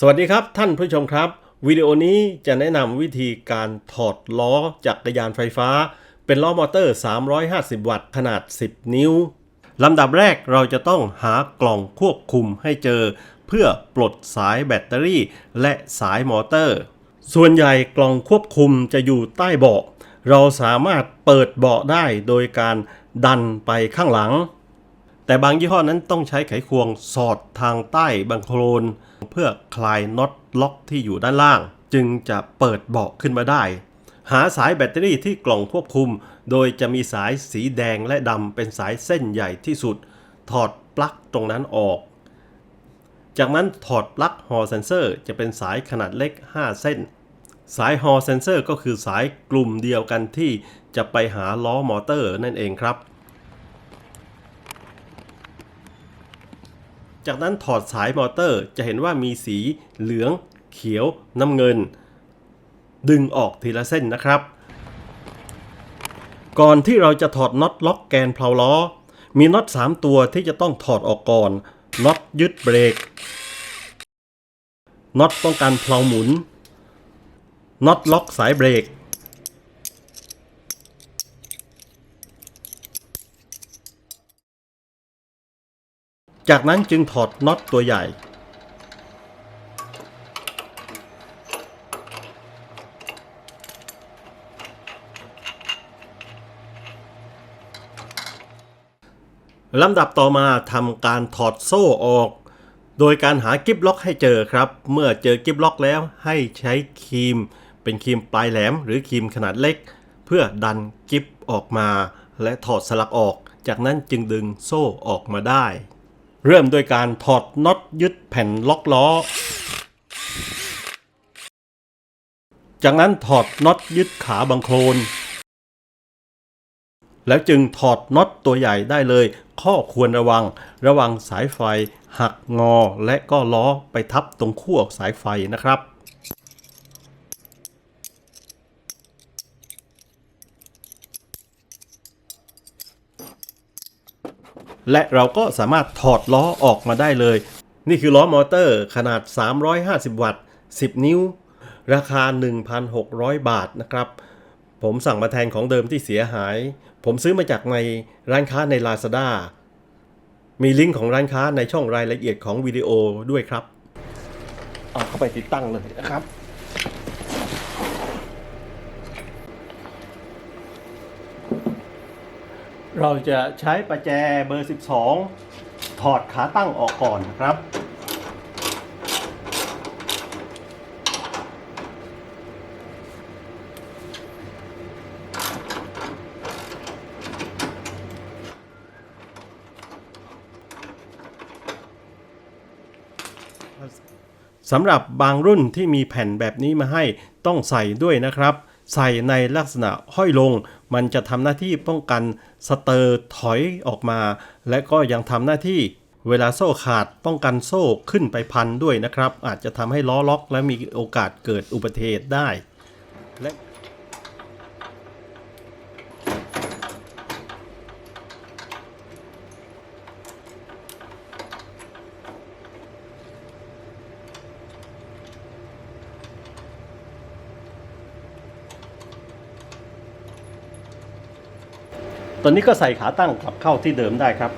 สวัสดีครับท่านผู้ชมครับ วิดีโอนี้จะแนะนำวิธีการถอดล้อจักรยานไฟฟ้า เป็นล้อมอเตอร์ 350 วัตต์ขนาด 10 นิ้วลำดับแรกเราจะต้องหากล่องควบคุมให้เจอ เพื่อปลดสายแบตเตอรี่ และสายมอเตอร์ ส่วนใหญ่กล่องควบคุมจะอยู่ใต้เบาะ เราสามารถเปิดเบาะได้โดยการดันไปข้างหลัง แต่บางยี่ห้อนั้นต้องใช้ไขควงสอดทางใต้บังโคลน เพื่อคลายน็อตล็อกที่อยู่ด้านล่าง จึงจะเปิดเบาะขึ้นมาได้ หาสายแบตเตอรี่ที่กล่องควบคุม โดยจะมีสายสีแดงและดำเป็นสายเส้นใหญ่ที่สุด ถอดปลั๊กตรงนั้นออก จากนั้นถอดปลั๊กฮอเซนเซอร์จะเป็นสายขนาดเล็ก 5 เส้น สายฮอเซนเซอร์ก็คือสายกลุ่มเดียวกันที่จะไปหาล้อมอเตอร์นั่นเองครับ จากนั้นถอดสายมอเตอร์จะเห็นว่ามีสีเหลือง เขียว น้ำเงิน ดึงออกทีละเส้นนะครับ ก่อนที่เราจะถอดน็อตล็อกแกนเพลาล้อ มีน็อต 3 ตัวที่จะต้องถอดออกก่อนน็อตยึดเบรกน็อตป้องกันเพลาหมุนน็อตล็อกสายเบรก จากนั้นจึงถอดน็อตตัวใหญ่ ลำดับต่อมาทำการถอดโซ่ออก โดยการหากิฟล็อกให้เจอครับ เมื่อเจอกิฟล็อกแล้วให้ใช้ครีม เป็นครีมปลายแหลม หรือครีมขนาดเล็ก เพื่อดันกิฟออกมา และถอดสลักออก จากนั้นจึงดึงโซ่ออกมาได้ เริ่มโดยการถอดน็อตยึดแผ่นล็อกล้อ จากนั้นถอดน็อตยึดขาบังโคลน แล้วจึงถอดน็อตตัวใหญ่ได้เลย ข้อควรระวัง ระวังสายไฟ หักงอและก็ล้อไปทับตรงขั้วสายไฟนะครับ และเราก็สามารถถอดล้อออกมาได้เลย นี่คือล้อมอเตอร์ขนาด 350 วัตต์ 10 นิ้ว ราคา 1,600 บาทนะครับ ผมสั่งมาแทนของเดิมที่เสียหาย ผมซื้อมาจากในร้านค้าใน Lazada มีลิงก์ของร้านค้าในช่องรายละเอียดของวิดีโอด้วยครับ เอาเข้าไปติดตั้งเลยนะครับ เราจะใช้ประแจเบอร์ 12 ถอดขาตั้งออกก่อนนะครับ สำหรับบางรุ่นที่มีแผ่นแบบนี้มาให้ต้องใส่ด้วยนะครับ ใส่ในลักษณะห้อยลง มันจะทำหน้าที่ป้องกันสเตอร์ถอยออกมา และก็ยังทำหน้าที่เวลาโซ่ขาดป้องกันโซ่ขึ้นไปพันด้วยนะครับ อาจจะทำให้ล้อล็อกและมีโอกาสเกิดอุบัติเหตุได้และ ตอนนี้ก็ใส่ขาตั้งกลับเข้าที่เดิมได้ครับ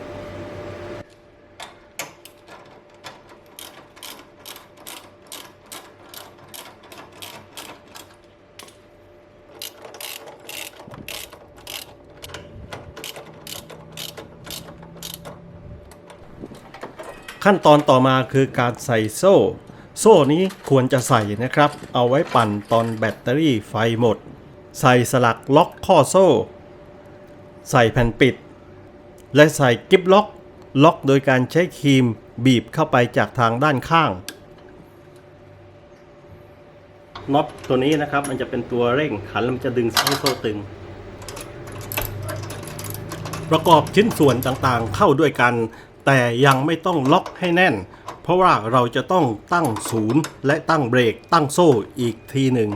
ขั้นตอนต่อมาคือการใส่โซ่ โซ่นี้ควรจะใส่นะครับ เอาไว้ปั่นตอนแบตเตอรี่ไฟหมด ใส่สลักล็อกข้อโซ่ ใส่แผ่นปิด และใส่กิฟล็อก ล็อกโดยการใช้ครีมบีบเข้าไปจากทางด้านข้างน็อตตัวนี้นะครับมันจะเป็นตัวเร่งขันแล้วมันจะดึงให้โซ่ตึง ประกอบชิ้นส่วนต่างๆเข้าด้วยกัน แต่ยังไม่ต้องล็อกให้แน่น เพราะว่าเราจะต้องตั้งศูนย์และตั้งเบรกตั้งโซ่อีกทีหนึ่ง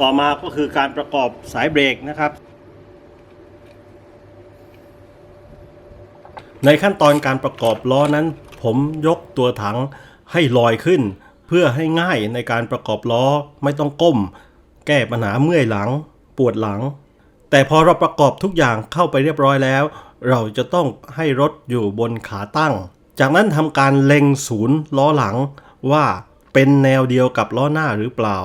ต่อมาก็คือการประกอบสายเบรกนะครับ ในขั้นตอนการประกอบล้อนั้น ผมยกตัวถังให้ลอยขึ้น เพื่อให้ง่ายในการประกอบล้อไม่ต้องก้ม แก้ปัญหาเมื่อยหลัง ปวดหลัง แต่พอเราประกอบทุกอย่างเข้าไปเรียบร้อยแล้ว เราจะต้องให้รถอยู่บนขาตั้ง จากนั้นทำการเล็งศูนย์ล้อหลังว่าเป็นแนวเดียวกับล้อหน้าหรือเปล่า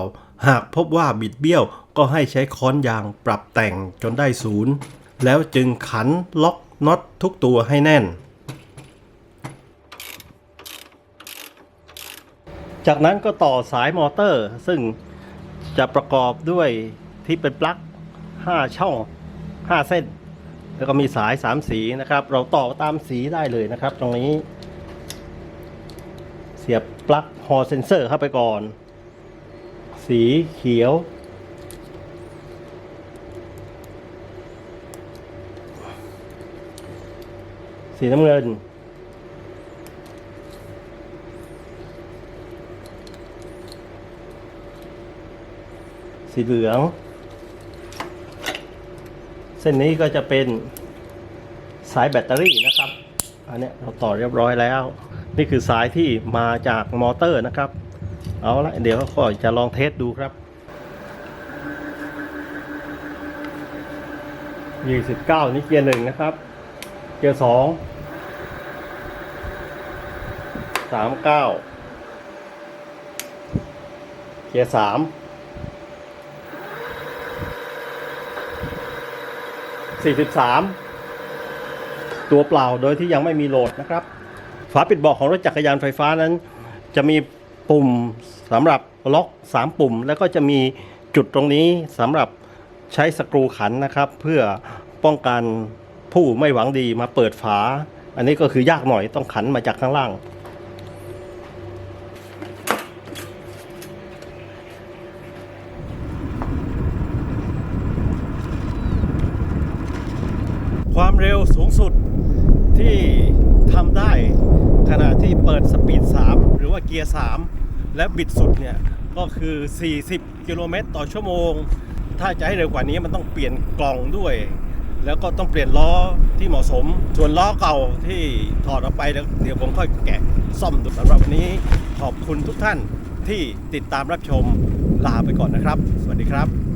หากพบว่าบิดเบี้ยวก็ให้ใช้ค้อนยางปรับแต่งจนได้ศูนย์แล้วจึงขันล็อกน็อตทุกตัวให้แน่น จากนั้นก็ต่อสายมอเตอร์ ซึ่งจะประกอบด้วยที่เป็นปลั๊ก 5 ช่อง 5 เส้น แล้วก็มีสาย 3 สีนะครับ เราต่อตามสีได้เลยนะครับ ตรงนี้ เสียบปลั๊กฮอเซนเซอร์เข้าไปก่อน สีเขียว สีน้ำเงิน สีเหลือง เส้นนี้ก็จะเป็นสายแบตเตอรี่นะครับ อันนี้เราต่อเรียบร้อยแล้ว นี่คือสายที่มาจากมอเตอร์นะครับ เอาละเดี๋ยวก็จะลองเทสดูครับ29นี่เกียร์หนึ่งนะครับ เกียร์สองสามเก้าเกียร์สามสี่สิบสามตัวเปล่าโดยที่ยังไม่มีโหลดนะครับ ฝาปิดเบาะของรถจักรยานไฟฟ้านั้น จะมี ปุ่มสำหรับล็อก 3 ปุ่ม แล้วก็จะมีจุดตรงนี้สำหรับใช้สกรูขันนะครับ เพื่อป้องกันผู้ไม่หวังดีมาเปิดฝา อันนี้ก็คือยากหน่อยต้องขันมาจากข้างล่าง ความเร็วสูงสุดที่ทำได้ขณะที่เปิดสปีด 3 หรือว่าเกียร์ 3 และบิดสุดเนี่ยก็คือ 40 กิโลเมตรต่อชั่วโมง ถ้าจะให้เร็วกว่านี้มันต้องเปลี่ยนกล่องด้วย แล้วก็ต้องเปลี่ยนล้อที่เหมาะสม ส่วนล้อเก่าที่ถอดออกไปแล้วเดี๋ยวผมค่อยแกะซ่อมดูสำหรับวันนี้ ขอบคุณทุกท่านที่ติดตามรับชมลาไปก่อนนะครับ สวัสดีครับ